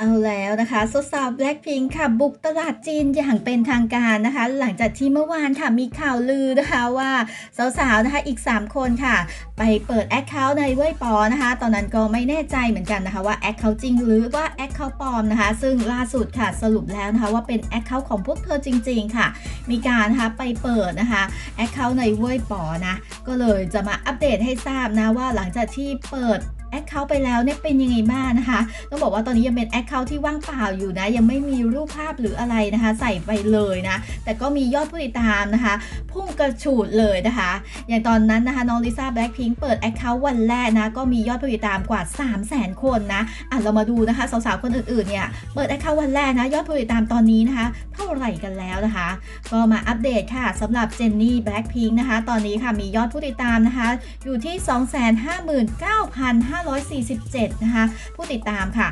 เอาแล้วนะคะสาวๆ Blackpink ค่ะ บุกตลาดจีนอย่างเป็นทางการนะคะ หลังจากที่เมื่อวานค่ะมีข่าวลือนะคะว่าสาวๆนะคะอีก 3 คนค่ะ ไปเปิดแอคเคาท์ในเว่ยปอนะคะ ตอนนั้นก็ไม่แน่ใจเหมือนกันนะคะว่าแอคเคาท์จริงหรือว่าแอคเคาท์ปลอมนะคะ ซึ่งล่าสุดค่ะสรุปแล้วนะคะว่าเป็นแอคเคาท์ของพวกเธอจริง ๆ ค่ะ มีการนะคะไปเปิดนะคะแอคเคาท์ในเว่ยปอนะก็เลยจะมาอัปเดตให้ทราบนะว่าหลังจากที่เปิด แอคเคาท์ไปแล้วเนี่ยเป็นยังไงบ้างนะคะ ต้องบอกว่าตอนนี้ยังเป็นแอคเคาท์ที่ว่างเปล่าอยู่นะ ยังไม่มีรูปภาพหรืออะไรนะคะ ใส่ไปเลยนะ แต่ก็มียอดผู้ติดตามนะคะ พุ่งกระฉูดเลยนะคะ อย่างตอนนั้นนะคะน้องลิซ่าแบล็คพิงเปิดแอคเคาท์วันแรกนะ ก็มียอดผู้ติดตามกว่า 3 0 0 0 0 0 คนนะอะเรามาดูนะคะ สาวๆ คนอื่นๆ เนี่ย เปิดแอคเคาท์วันแรกนะ ยอดผู้ติดตามตอนนี้นะคะ เท่าไหร่กันแล้วนะคะ ก็มาอัปเดตค่ะสำหรับเจนนี่แบล็คพิงนะคะ ตอนนี้ค่ะมียอดผู้ติดตามนะคะ อยู่ที่2,547 นะคะ ผู้ติดตามค่ะ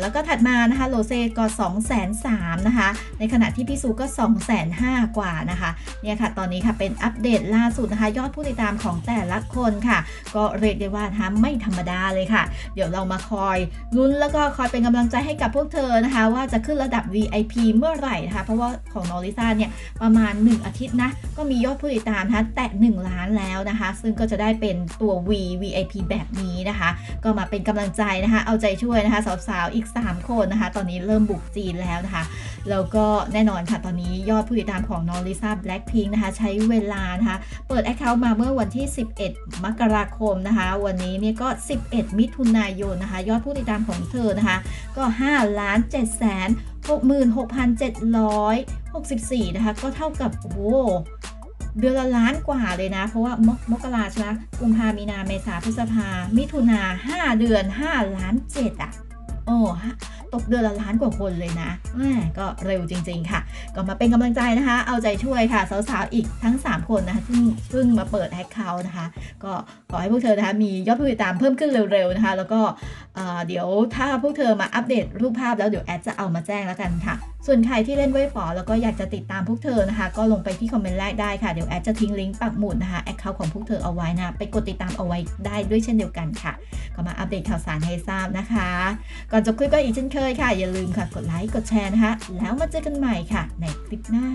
แล้วก็ถัดมานะคะโรเซ่ก็2 3 0 0 0นะคะ ในขณะที่พี่ซูก็2 5 0 0 0กว่านะคะเนี่ยค่ะตอนนี้ค่ะเป็นอัปเดตล่าสุดนะคะ ยอดผู้ติดตามของแต่ละคนค่ะ ก็เรียกได้ว่านะคะไม่ธรรมดาเลยค่ะ เดี๋ยวเรามาคอยลุ้นแล้วก็คอยเป็นกำลังใจให้กับพวกเธอนะคะ ว่าจะขึ้นระดับ VIP เมื่อไหร่นะคะ เพราะว่าของนอริซาเนี่ยประมาณ 1 อาทิตย์นะก็มียอดผู้ติดตามนะคะแตะ1ล้านแล้วนะคะ ซึ่งก็จะได้เป็นตัว V VIP แบบนี้นะคะก็มาเป็นกำลังใจนะคะ เอาใจช่วยนะคะสาวๆอีก 3 คนนะคะ ตอนนี้เริ่มบุกจีนแล้วนะคะ แล้วก็แน่นอนค่ะตอนนี้ยอดผู้ติดตามของน้องลิซ่าแบล็คพิงนะคะ ใช้เวลานะคะ เปิด Account มาเมื่อวันที่ 11 มกราคมนะคะ วันนี้เนี่ยก็ 11 มิถุนายนนะคะ ยอดผู้ติดตามของเธอนะคะ ก็5ล้าน7แสน66,764 นะคะ ก็เท่ากับ โอ้ เดือนละล้านกว่าเลยนะ เพราะว่ามกมกราใช่ไหมกุมภามีนาเมษาพฤษภา มิถุนา5เดือน5ล้าน7อะ โอ้ตกเดือนละล้านกว่าคนเลยนะแหมก็เร็วจริง ๆ ค่ะ ก็มาเป็นกำลังใจนะคะ เอาใจช่วยค่ะ สาวๆ อีกทั้ง 3 คนนะคะที่เพิ่งมาเปิดแอคเคาท์นะคะ ก็ขอให้พวกเธอนะคะมียอดผู้ติดตามเพิ่มขึ้นเร็วๆนะคะ แล้วก็ เดี๋ยวถ้าพวกเธอมาอัปเดตรูปภาพแล้วเดี๋ยวแอดจะเอามาแจ้งแล้วกันค่ะ ส่วนใครที่เล่นเว็บปอแล้วก็อยากจะติดตามพวกเธอนะคะ ก็ลงไปที่คอมเมนต์แรกได้ค่ะ เดี๋ยวแอดจะทิ้งลิงก์ปักหมุดนะคะแอคเคาท์ของพวกเธอเอาไว้นะไปกดติดตามเอาไว้ได้ด้วยเช่นเดียวกันค่ะ ก็มาอัปเดตข่าวสารให้ทราบนะคะ ก่อนจบคลิปก็อีกเช่นเคยค่ะ อย่าลืมค่ะกดไลค์กดแชร์นะคะแล้วมาเจอกันใหม่ค่ะในคลิปหน้า